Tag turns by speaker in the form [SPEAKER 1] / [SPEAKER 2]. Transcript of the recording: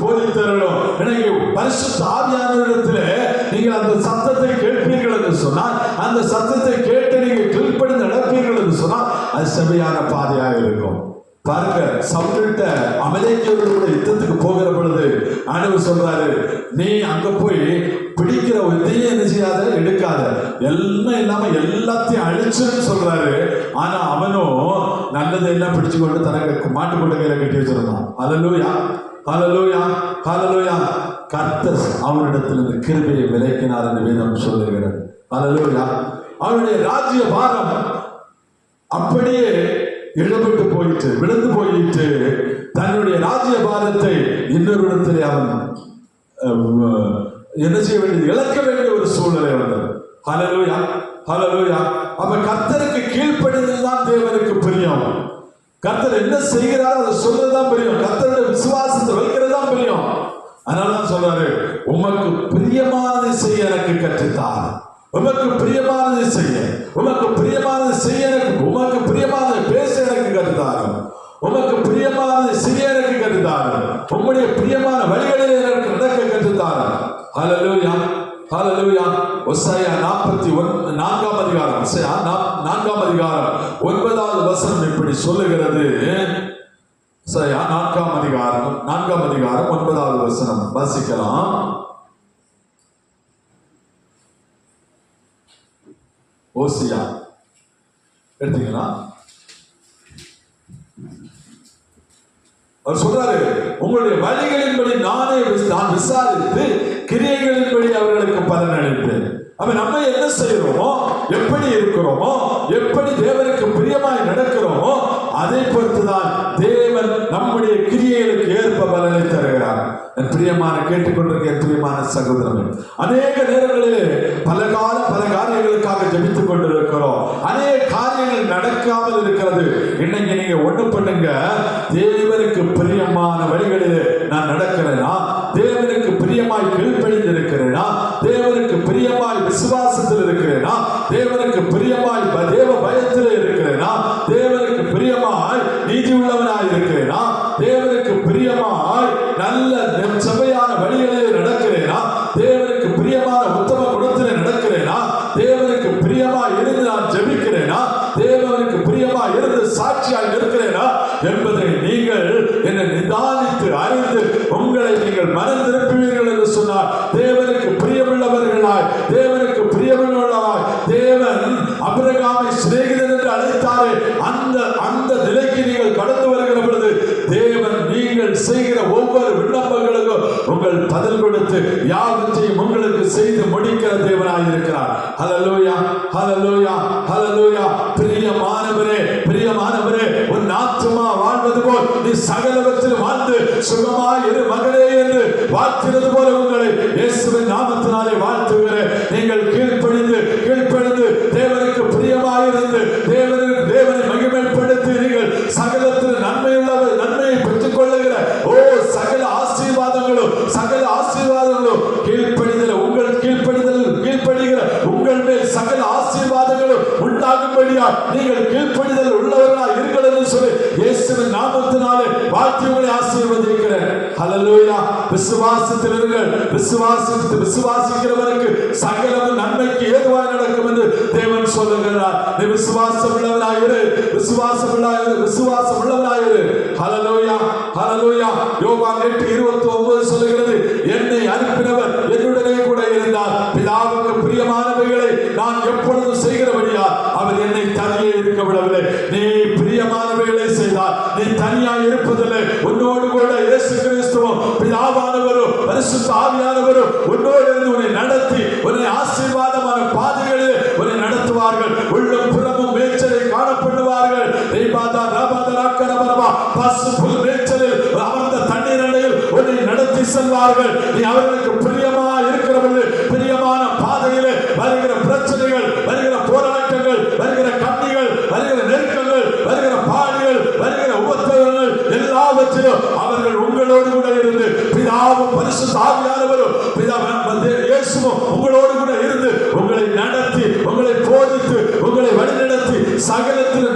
[SPEAKER 1] போதித்தரணும் எனக்கு பரிசுத்த ஆவியானவரிடத்தில் நீங்கள் அந்த சத்தத்தை கேட்பீர்கள் என்று சொன்னால் அந்த சத்தத்தை கேட்டு நீங்கள் கீழ்ப்படிந்து நடப்பீர்கள் என்று சொன்னால் அது செமையான பாதையாக இருக்கும். பாருங்க சவுல்கிட்ட அமலேக்கியரோடு கூட யுத்தத்துக்கு போகிற பொழுது ஆண்டவர் சொல்றாரு நீ அங்க போய் பிடிக்கிற எதையும் என்ன செய்யாத எடுக்காத. எல்லாம் இல்லாம எல்லாத்தையும் அழிச்சுன்னு சொல்றாரு. ஆனா அவனும் நல்லது எல்லாம் பிடிச்சு கொண்டு தனக்கு மாட்டு கொண்டையில கட்டி வச்சிருந்தான். அலலூயா ஹலலோயா ஹalleluya. கர்த்தஸ் அவனிடத்திலிருந்து கிருபையை விலக்கினார் என்று வேதம் சொல்லுகிறது. ஹalleluya. அவனுடைய ராஜ்ய பாரம் அப்படியே இடப்பட்டு போயிட்டு விழுந்து போயிட்டு தன்னுடைய ராஜ்ய பாரத்தை இன்னொரு இடத்திலே அவன் என்ன செய்ய வேண்டியது? இழக்க வேண்டிய ஒரு சூழ்நிலை வந்தது. ஹலலோயா ஹலலோயா அப்ப கர்த்தருக்கு கீழ்ப்படிதல் தான் தேவனுக்கு பிரியம். கர்த்தர் என்ன செய்கிறாரோ அதை சொல்றதுதான் பிரியம். கர்த்தருடைய விசுவாசத்தை வைக்கிறது தான் பிரியம். அதனாலதான் சொல்றாரு உமக்கு பிரியமானதை செய்ய எனக்கு கற்றுத்தார். உமக்கு பிரியமானதை செய்ய உமக்கு பிரியமானதை செய்ய எனக்கு உமக்கு பிரியமானதை பேச எனக்கு கற்றுத்தாரும் உமக்கு பிரியமானதை செய்ய எனக்கு கற்றுத்தாரும் உங்களுடைய பிரியமான வழிகளில் எனக்கு நடக்க கற்றுத்தாரும் ஹலலூயா ஹலலூயா ஒசாயா நாற்பத்தி ஒன்று நான்காம் அதிகாரம். நான்காம் அதிகாரம். ஒன்பதாவது வசனம் இப்படி சொல்லுகிறது. சரியா நான்காம் அதிகாரம் நான்காம் அதிகாரம் ஒன்பதாவது வசனம். வாசிக்கலாம். ஓசியா. எடுத்தீங்களா? அவர் சொல்றாரு உங்களுடைய வழிகளின்படி நானே நான் விசாரித்து கிரியைகளின்படி அவர்களுக்கு பலன் அளிப்பேன். அப்ப நம்ம என்ன செய்யறோமோ எப்படி இருக்கிறோமோ எப்படி தேவனுக்கு பிரியமாய் நடக்கிறோமோ அதை பொறுத்துதான் தேவன் நம்முடைய கிரியைகளுக்கு ஏற்ப பலனை தருகிறார். என் பிரியமான கேட்டுக்கொண்டிருக்க பிரியமான சகோதரமே அநேக நேரங்களிலே பல கால பல காரியங்களுக்காக ஜபித்துக் கொண்டிருக்கிறோம். அநேக காரியங்கள் நடக்காமல் இருக்கிறது. இன்னைக்கு நீங்க ஒண்ணு பண்ணுங்க. தேவனுக்கு பிரியமாய் தேவ பயத்தில் இருக்கிறேனா? தேவனுக்கு பிரியமாய் நீதி உள்ளவனாய் இருக்கிறேனா? தேவனுக்கு பிரியமாய் நல்ல நெ- செவ்வையான வழிகளிலே நடக்கிறேனா? தேவனுக்கு பிரியமான உத்தம குணத்திலே நடக்கிறேனா? தேவனுக்கு பிரியமாய் இருந்து நான் ஜெபிக்கிறேனா? தேவனுக்கு பிரியமாய் இருந்து சாட்சியாய் இருக்கிறேனா என்பதை நீங்கள் என்னை நிதானித்து அறிந்து உங்களை நீங்கள் மனம் திருப்புவீர்கள் என்று சொன்னார். தேவனுக்கு பிரியமுள்ளவர்களாய் தேவனுக்கு அபிரகாமை சிநேகிதன் என்று அழைத்தாரே அந்த அந்த நிலைக்கு நீங்கள் கடந்து வருகிற பொழுது தேவன் நீங்கள் செய்கிற ஒவ்வொரு விண்ணப்பங்களுக்கும் உங்கள் பதில் கொடுத்து யாவற்றையும் உங்களுக்கு செய்து முடிக்கிற தேவனாய் இருக்கிறார். ஹalleluya ஹalleluya ஹalleluya பிரியமானவரே பிரியமானவரே உன் ஆத்மா வாழ்வது போல் நீ சகலவற்றில் வாழ்ந்து சுகமாய் இரு மகளே என்று வாழ்த்துகிறது போல உங்களை இயேசுவின் நாமத்தினாலே வாழ்த்துகிறேன். நீங்கள் கீழ்ப்படிந்து கீழ்ப்படிந்து தேவனுக்கு பிரியமாயிருந்து தேவனுக்கு தேவனை மகிமைப்படுத்தி நீங்கள் சகலத்தில் நன்மையுள்ளவர் நன்மையை பெற்றுக் கொள்ளுகிற ஓ சகல ஆசீர்வாதங்களும் சகல ஆசீர்வாதங்களும் கீழ்ப்படிதல் உங்கள் கீழ்ப்படிதல் கீழ்ப்படுகிற உங்கள் மேல் சகல ஆசீர்வாதங்களும் உண்டாகும்படியா நீங்கள் கீழ்ப்படிதல் உள்ளவர்களாக இருக்கிறது என்று சொல்லி இயேசுவின் நாமத்தினாலே வாழ்த்தி ஆசீர்வதிக்கிறேன். ஹலலூயா விசுவாசத்தில் இருங்கள். விசுவாசித்து விசுவாசிக்கிறவருக்கு சகலமும் நன்மைக்கு ஏதுவாய் நடக்கும் என்று தேவன் சொல்லுகிறார். நீ விசுவாசம் உள்ளவனாயிரு விசுவாசம் உள்ளாயிரு விசுவாசம் உள்ளவனாயிரு ஹலலூயா ஹலலூயா யோகா யோவான் 8:29 சொல்லுகிறது பிரியமானவைகளை நான் எப்பொழுது செய்கிறபடியா அவர் என்னை தனியே இருக்க விடவில்லை. நீ பிரியமானவைகளை செய்தார் நீ தனியா இருப்பதில்லை. உன்னோடு கூட இயேசு கிறிஸ்துவும் பிதாவானவரும் பரிசுத்த ஆவியானவரும் உன்னோடு இருந்து உன்னை நடத்தி உன்னை ஆசீர்வாதமான பாதைகளில் உன்னை நடத்துவார்கள். உள்ளும் புறமும் மேய்ச்சலை காணப்படுவார்கள். ரீபாதா ராபாதா ராக்கரபரபா பசு புல் மேய்ச்சலில் அமர்ந்த தண்ணீர் அண்டையில் உன்னை நடத்தி செல்வார்கள். நீ அவர்கள் எல்லாவற்றிலும் அவர்கள் உங்களோடு கூட இருந்து பிதாவும் பரிசு ஆவியானவரும் பிதாவும் இயேசுவும் உங்களோடு கூட இருந்து உங்களை நடத்தி உங்களை போதித்து உங்களை வழிநடத்தி சகலத்தில்